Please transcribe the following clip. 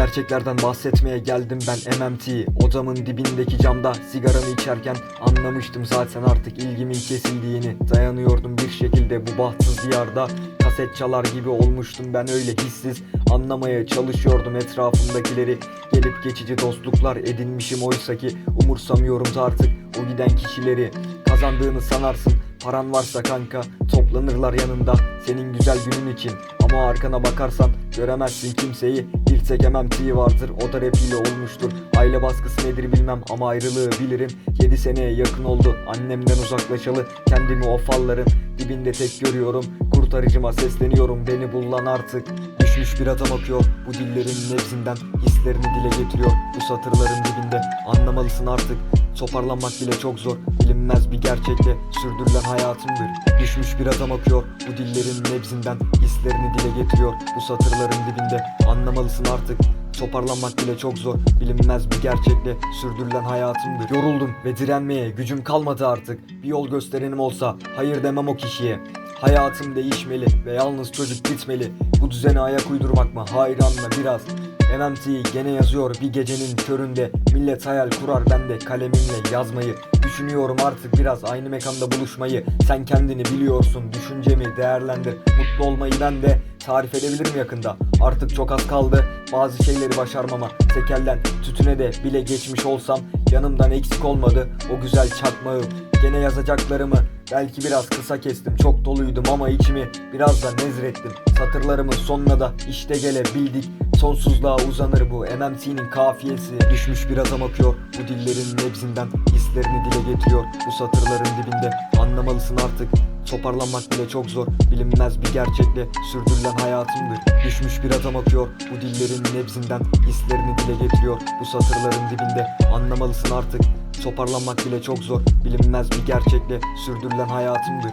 gerçeklerden bahsetmeye geldim ben MMT Odamın dibindeki camda sigaramı içerken Anlamıştım zaten artık ilgimin kesildiğini. Dayanıyordum bir şekilde bu bahtsız diyarda. Kaset çalar gibi olmuştum ben öyle hissiz. Anlamaya çalışıyordum etrafımdakileri. Gelip geçici dostluklar edinmişim oysa ki Umursamıyorum artık o giden kişileri. Kazandığını sanarsın paran varsa kanka Toplanırlar yanında senin güzel günün için. Ama arkana bakarsan göremezsin kimseyi. Bir tek MMT vardır o da rap ile olmuştur. Aile baskısı nedir bilmem ama ayrılığı bilirim. 7 seneye yakın oldu annemden uzaklaşalı Kendimi o falların dibinde tek görüyorum. Kurtarıcıma sesleniyorum beni bul lan artık. Düşmüş bir adam akıyor bu dillerin nebzinden Hislerini dile getiriyor. Bu satırların dibinde Anlamalısın artık toparlanmak bile çok zor Bilinmez bir gerçekle sürdürülen hayatımdır. Düşmüş bir adam akıyor bu dillerin nebzinden Hislerini dile getiriyor. Bu satırların dibinde Anlamalısın artık Toparlanmak bile çok zor. Bilinmez bir gerçekle sürdürülen hayatımdır. Yoruldum ve direnmeye gücüm kalmadı artık. Bir yol gösterenim olsa hayır demem o kişiye. Hayatım değişmeli ve yalnız çocuk gitmeli Bu düzene ayak uydurmak mı? Hayır anla biraz MMT gene yazıyor bir gecenin köründe. Millet hayal kurar ben de kalemimle yazmayı Düşünüyorum artık biraz aynı mekanda buluşmayı. Sen kendini biliyorsun düşüncemi değerlendir. Mutlu olmayı ben de tarif edebilirim yakında. Artık çok az kaldı bazı şeyleri başarmama. Tekelden tütüne de bile geçmiş olsam Yanımdan eksik olmadı o güzel çakmağım Gene yazacaklarımı belki biraz kısa kestim. Çok doluydum ama içimi biraz da nezrettim. Satırlarımın sonuna da işte gelebildik Sonsuzluğa uzanır bu. MMT'nin kafiyesi. Düşmüş bir adam akıyor. Bu dillerin nebzinden Hislerini dile getiriyor. Bu satırların dibinde Anlamalısın artık. Toparlanmak bile çok zor. Bilinmez bir gerçekle sürdürülen hayatımdır. Düşmüş bir adam akıyor. Bu dillerin nebzinden Hislerini dile getiriyor. Bu satırların dibinde Anlamalısın artık. Toparlanmak bile çok zor. Bilinmez bir gerçekle sürdürülen hayatımdır